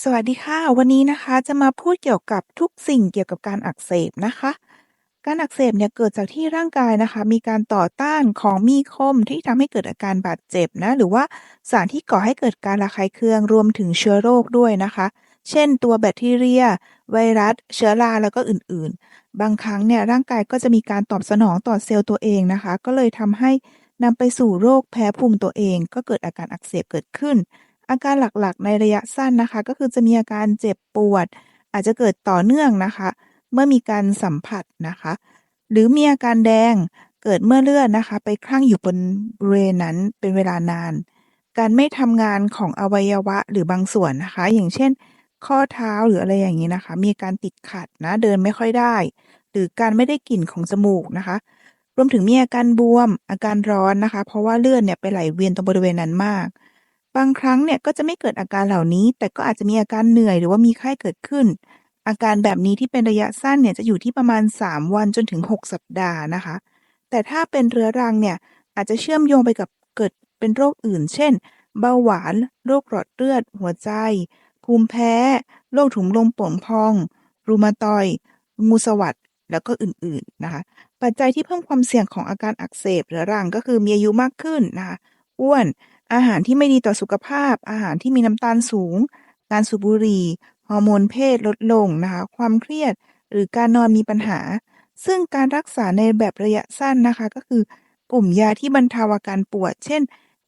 สวัสดีค่ะ วันนี้นะคะจะมาพูดเกี่ยวกับทุกสิ่งเกี่ยวกับการอักเสบนะคะ การอักเสบเนี่ยเกิดจากที่ร่างกายนะคะ มีการต่อต้านของมีคมที่ทำให้เกิดอาการบาดเจ็บนะ หรือว่าสารที่ก่อให้เกิดการระคายเคืองรวมถึงเชื้อโรคด้วยนะคะ เช่น ตัวแบคทีเรีย ไวรัส เชื้อราแล้วก็อื่นๆ บางครั้งเนี่ยร่างกายก็จะมีการตอบสนองต่อเซลล์ตัวเองนะคะ ก็เลยทำให้นำไปสู่โรคแพ้ภูมิตัวเอง ก็เกิดอาการอักเสบเกิดขึ้น อาการหลักๆ ในระยะสั้นนะคะ ก็คือจะมีอาการเจ็บปวด อาจจะเกิดต่อเนื่องนะคะ เมื่อมีการสัมผัสนะคะ หรือมีอาการแดงเกิดเมื่อเลือดนะคะ ไปคลั่งอยู่บนบริเวณนั้นเป็นเวลานาน การไม่ทำงานของอวัยวะหรือบางส่วนนะคะ อย่างเช่น ข้อเท้าหรืออะไรอย่างนี้นะคะ มีการติดขัดนะเดินไม่ค่อยได้ หรือการไม่ได้กลิ่นของจมูกนะคะ รวมถึงมีอาการบวมอาการร้อนนะคะ เพราะว่าเลือดเนี่ยไปไหลเวียนตรงบริเวณนั้นมาก บางครั้งเนี่ยก็จะไม่เกิดอาการเหล่านี้ แต่ก็อาจจะมีอาการเหนื่อยหรือว่ามีไข้เกิดขึ้น อาการแบบนี้ที่เป็นระยะสั้นเนี่ยจะอยู่ที่ประมาณ 3 วันจนถึง 6 สัปดาห์นะคะ แต่ถ้าเป็นเรื้อรังเนี่ยอาจจะเชื่อมโยงไปกับเกิดเป็นโรคอื่น เช่น เบาหวาน โรคหลอดเลือด หัวใจ ภูมิแพ้ โรคถุงลมโป่งพอง รูมาตอย งูสวัสดแล้วก็อื่นๆนะคะ ปัจจัยที่เพิ่มความเสี่ยงของอาการอักเสบเรื้อรังก็คือมีอายุมากขึ้นนะคะ อ้วน อาหารที่ไม่ดีต่อสุขภาพ อาหารที่มีน้ำตาลสูง การสูบบุหรี่ ฮอร์โมนเพศลดลงนะคะ ความเครียด หรือการนอนมีปัญหา ซึ่งการรักษาในแบบระยะสั้นนะคะก็คือกลุ่มยาที่บรรเทาอาการปวด เช่น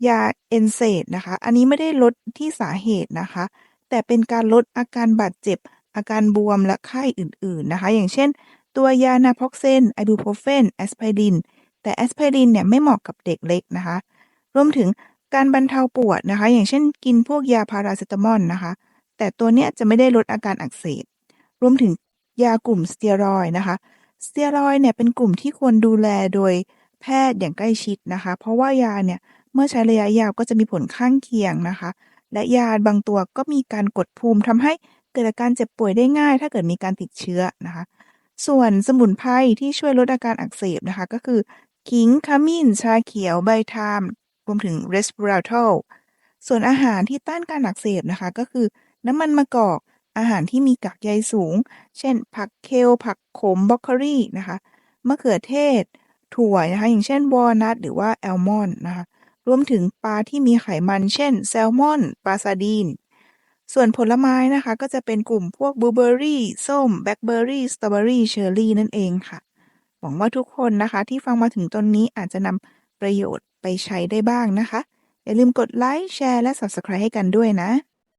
ยาเอนเซดนะคะ อันนี้ไม่ได้ลดที่สาเหตุนะคะ แต่เป็นการลดอาการบาดเจ็บ อาการบวมและไข้อื่นๆนะคะ อย่างเช่น ตัวยานาพ็อกเซนไอบูโพรเฟนแอสไพริน แต่แอสไพรินเนี่ยไม่เหมาะกับเด็กเล็กนะคะ รวมถึง การบรรเทาปวดนะคะ อย่างเช่นกินพวกยาพาราเซตามอลนะคะ แต่ตัวเนี้ยจะไม่ได้ลดอาการอักเสบ รวมถึงยากลุ่มสเตียรอยนะคะ สเตียรอยเนี่ยเป็นกลุ่มที่ควรดูแลโดยแพทย์อย่างใกล้ชิดนะคะ เพราะว่ายาเนี่ยเมื่อใช้ระยะยาวก็จะมีผลข้างเคียงนะคะ และยาบางตัวก็มีการกดภูมิทำให้เกิดอาการเจ็บป่วยได้ง่าย ถ้าเกิดมีการติดเชื้อนะคะ ส่วนสมุนไพรที่ช่วยลดอาการอักเสบนะคะ ก็คือขิงขมิ้นชาเขียวใบทาม รวมถึง resveratrol ส่วนอาหารที่ต้านการอักเสบนะคะก็คือ น้ำมันมะกอก อาหารที่มีกากใยสูง เช่น ผักเคล ผักขมบรอกโคลีนะคะมะเขือเทศ ถั่วนะคะอย่างเช่นวอลนัทหรือว่าแอลมอนด์นะคะรวมถึงปลาที่มีไขมัน เช่น แซลมอน ปลาซาดีน ส่วนผลไม้นะคะก็จะเป็นกลุ่มพวกบลูเบอร์รี่ ส้ม แบล็คเบอร์รี่ สตรอเบอร์รี่ เชอร์รี่นั่นเองค่ะ หวังว่าทุกคนนะคะที่ฟังมาถึงตรงนี้อาจจะนำประโยชน์ ไปใช้ได้บ้างนะคะ อย่าลืมกดไลค์แชร์และ Subscribe ให้กันด้วยนะ